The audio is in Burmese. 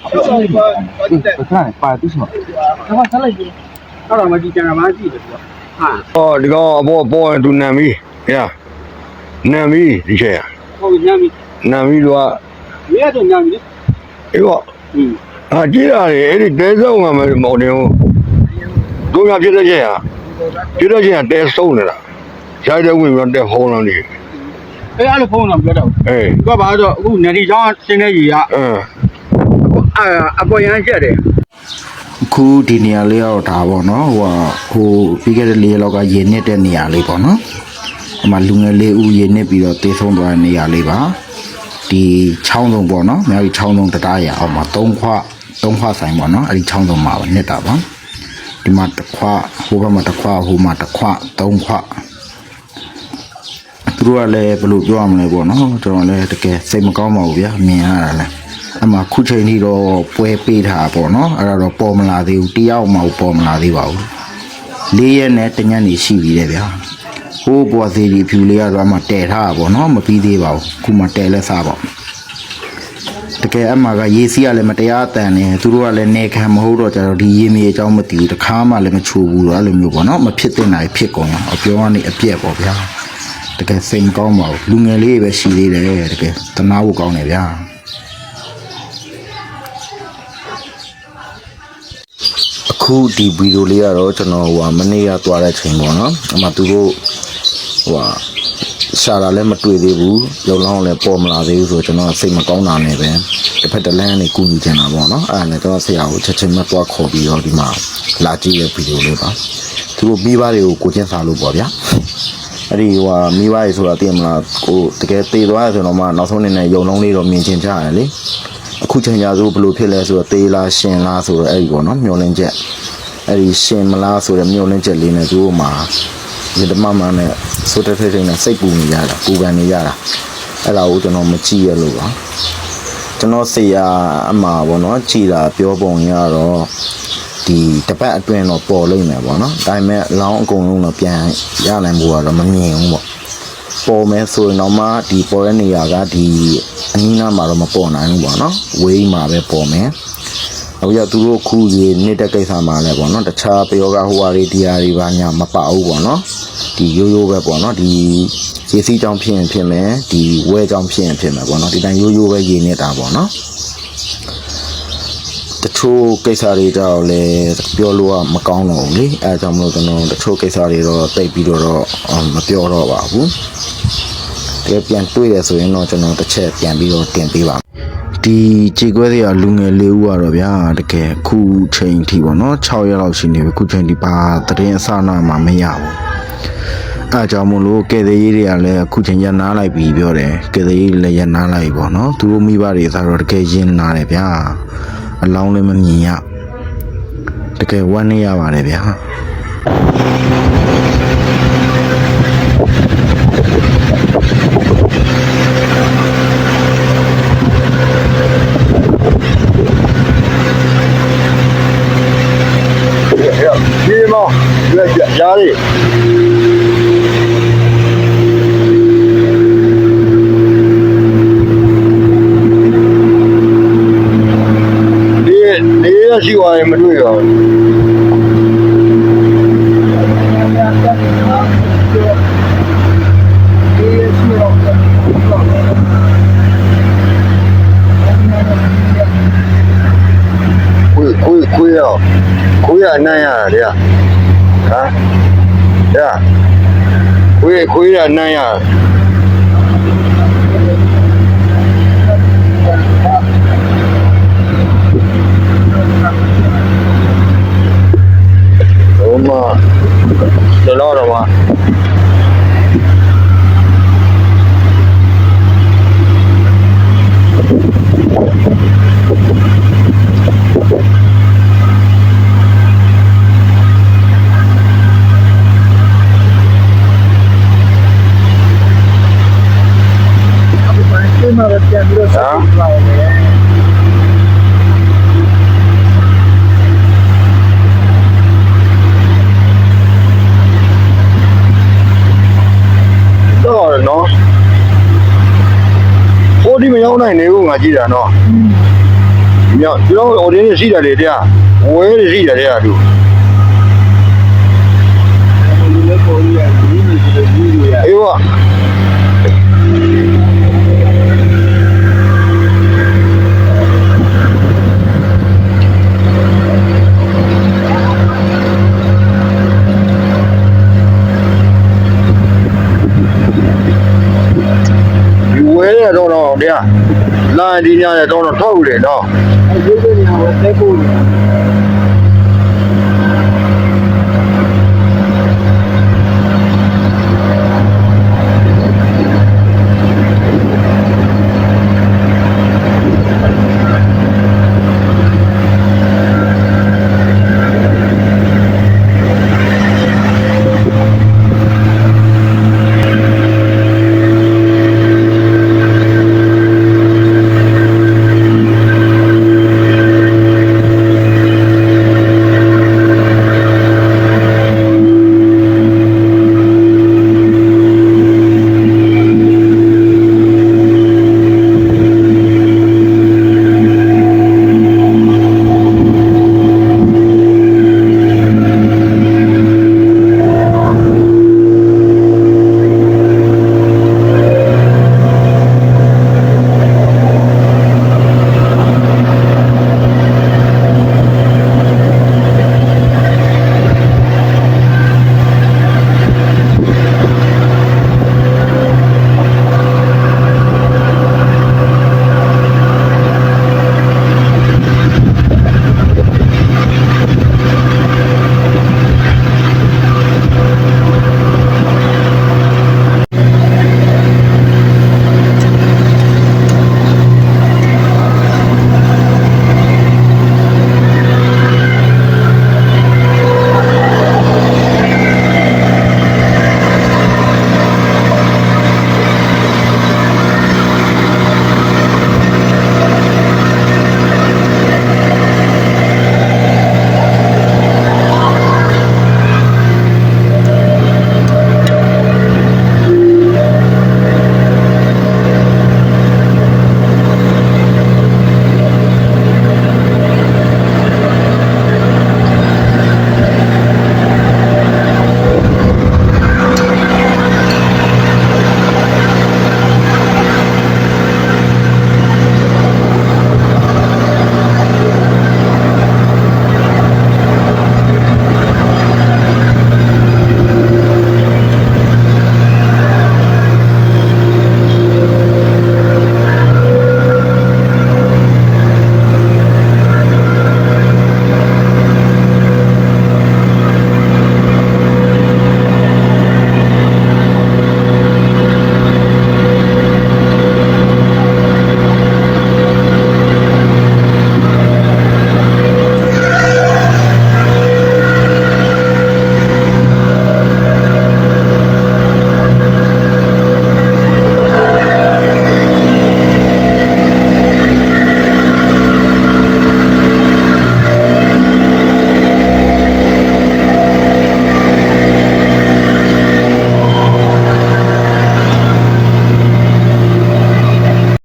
ဟုတ်ပါဘူးတော်တယ်ခဏပါသူ့ဆောင်တော့ဆက်လိုက်ပြီအဲ့တော့မကြည့်ကြတာမှကြည့်တယ်ကွာဟာဟောဒီကောင်အပေါ်ပေါ်သူနံမီဟဲ့နံမီဒီချေဟုတ်နံမီနံမီတော့မင်းကတော့နံမီလေအေးပေါ့ဟာကြည့်ရတယ်အဲ့ဒီတဲဆုံးကမမော်တင်ဘူးတို့များဖြစ်တဲ့ချက်ဟာဖြစ်တဲ့ချက်ဟာတဲဆုံးနေတာရိုက်တဲ့ဝင်ပြီးတော့တဲဖုံးလာနေတယ်အဲ့အဲ့လိုဖုံးလာပြောတော့အေးသူကဘာလို့အခုနေတီချောင်းဆင်းတဲ့ကြီးကအင်း အပေါ်ရမ်းချက်တယ်ခုဒီနေရာလေးကတော့ဒါပေါ့နော်ဟိုဟိုပြီးခဲ့တဲ့လေးလောက်ကရေနစ်တဲ့နေရာလေးပေါ့နော်အမှလူငယ်လေးဦးရေနစ်ပြီးတော့တေဆုံးသွားတဲ့နေရာလေးပါဒီချောင်းစုံပေါ့နော်မြောက်ကြီးချောင်းစုံတရားရအောင်မှာ၃ခွ၃ခွဆိုင်ပေါ့နော်အဲ့ဒီချောင်းစုံမှာပဲနစ်တာပါဒီမှာတစ်ခွဟိုဘက်မှာတစ်ခွဟိုမှာတစ်ခွ၃ခွသူတို့ကလည်းဘယ်လိုပြောရမလဲပေါ့နော်ကျွန်တော်လည်းတကယ်စိတ်မကောင်းပါဘူးဗျာမြင်ရတာလည်း အမှခုချိန်ထိတော့ပွဲပေးထားတာပေါ့နော်အဲ့ဒါတော့ပေါ်မလာသေးဘူးတယောက်မှပေါ်မလာသေးပါဘူးလေးရက်နဲ့တညက်နေရှိပြီတဲ့ဗျာဟိုးပေါ်သေးဒီဖြူလေးကတော့အမှတဲထားတာပေါ့နော်မပြီးသေးပါဘူးခုမှတဲလဲစားပေါ့တကယ်အမှကရေစီးကလည်းမတရားအတန်နေသူတို့ကလည်းနေခံမဟုတ်တော့ကြတော့ဒီရေမြေအကြောင်းမသိဘူးတခါမှလည်းမချိုးဘူးတော့အဲ့လိုမျိုးပေါ့နော်မဖြစ်တဲ့နိုင်ဖြစ်ကုန်အောင်အပြောကနေအပြက်ပေါ့ဗျာတကယ်စိတ်မကောင်းပါဘူးလူငယ်လေးပဲရှိသေးတယ်တကယ်တနာဖို့ကောင်းတယ်ဗျာ အခုဒီဗီဒီယိုလေးကတော့ကျွန်တော်ဟိုဟာမနေ့ကသွားတဲ့ချိန်ပေါ့နော်အမှသူတို့ဟိုဟာရှာတာလည်းမတွေ့သေးဘူးရုံလောင်းလည်းပေါ်မလာသေးဘူးဆိုတော့ကျွန်တော်စိတ်မကောင်းတာနဲ့ပဲတစ်ဖက်တစ်လမ်းကနေကူညီချင်တာပေါ့နော်အဲ့ဒါနဲ့ကျွန်တော်ဆရာကိုချက်ချင်းမသွားခေါ်ပြီးတော့ဒီမှာလာကြည့်တဲ့ဗီဒီယိုလေးပါသူတို့မိဘတွေကိုကိုချင်းစာလို့ပေါ့ဗျာအဲ့ဒီဟိုဟာမိဘရေဆိုတာသိရမလားကိုတကယ်သေသွားရဆိုတော့မှနောက်ဆုံးအနေနဲ့ယုံလုံးလေးတော့မြင်ချင်ကြရတယ်လေ အခုချိန်ညာဆိုဘယ်လိုဖြစ်လဲဆိုတော့သေလားရှင်လားဆိုတော့အဲ့ဒီပေါ့နော်မျောလင်းချက်အဲ့ဒီရှင်မလားဆိုတော့မျောလင်းချက်လေးနဲ့သူတို့မှာဒီဓမ္မမနဲ့ဆိုတဲ့ထိတ်ထိတ်နဲ့စိတ်ပူနေရတာပူပန်နေရတာအဲ့ဒါကိုကျွန်တော်မကြည့်ရလို့ပါကျွန်တော်ဆရာအမှားပေါ့နော်ကြည်တာပြောပုံရတော့ဒီတပတ်အတွင်းတော့ပေါ်လိမ့်မယ်ပေါ့နော်ဒါပေမဲ့လောင်းအကုန်လုံးတော့ပြန်ရနိုင်ဖို့ကတော့မမြင်ဘူးပေါ့ ပေါ်မယ်ဆိုရင်တော့မှဒီပေါ်တဲ့နေရာကဒီအနည်းနားမှာတော့မပေါ်နိုင်ဘူးပေါ့နော်ဝေးမှာပဲပေါ်မယ်အခုရသူတို့ခုကြီးနေတဲ့ကိစ္စမှာလည်းပေါ့နော်တခြားပယောဂဟိုဟာတွေဒီဟာတွေပါညာမပဘူးပေါ့နော်ဒီရိုးရိုးပဲပေါ့နော်ဒီရေစီးကြောင်ဖြစ်ရင်ဖြစ်မယ်ဒီဝဲကြောင်ဖြစ်ရင်ဖြစ်မယ်ပေါ့နော်ဒီတိုင်းရိုးရိုးပဲရေနေတာပေါ့နော်တချို့ကိစ္စတွေကြောင့်လည်းပြောလို့ကမကောင်းတော့ဘူးလေအဲဒါကြောင့်မလို့ကျွန်တော်တချို့ကိစ္စတွေတော့တိတ်ပြီးတော့တော့အော်မပြောတော့ပါဘူး တကယ်ပြန်တွေ့ရဆိုရင်တော့ကျွန်တော်တစ်ချက်ပြန်ပြီးတော့တင်ပေးပါမယ်ဒီခြေခွဲတွေကလူငယ်လေးဦးကတော့ဗျာတကယ်ခုချိန်ထိပေါ့နော်6ရက်လောက်ရှိနေပြီခုချိန်ထိဘာသတင်းအစအနမှမရဘူးအဲအကြောင်းမလို့ကဲသေးရေးတွေကလည်းအခုချိန်ရနားလိုက်ပြီးပြောတယ်ကဲသေးရေးလည်းရနားလိုက်ပေါ့နော်သူတို့မိဘတွေဆိုတော့တကယ်ရင်နာတယ်ဗျာအလောင်းလည်းမမြင်ရတကယ်ဝမ်းနေရပါတယ်ဗျာ ဒီမော င်ရွက်ကြရားလေးဒီဒီရရှိသွားရင်မတွေ့တော့ဘူး ခွေးခွေးခွေးရောခွေးရအနံ့ရတာလေ ဟမ်ရခွေးခွေးရအနံ့ရဟိုမှာလောတော့မှာဟမ်တော့ နော်ဟိုဒီမရောက်နိုင်နေဘူးငါကြည့်တာနော်ညကျွန်တော်ဟိုတင်းရှိတယ်လေတရားဝဲနေရှိတယ်တရားသူဒီလိုပေါ်ရည်ဒီလိုဒီလိုရ အေးဝဒီဝဲရ တော့တော့တရားလာဒီညရတော့တော့ထောက်တယ်နော်အဲဒီလိုနေရာကိုတက်ဖို့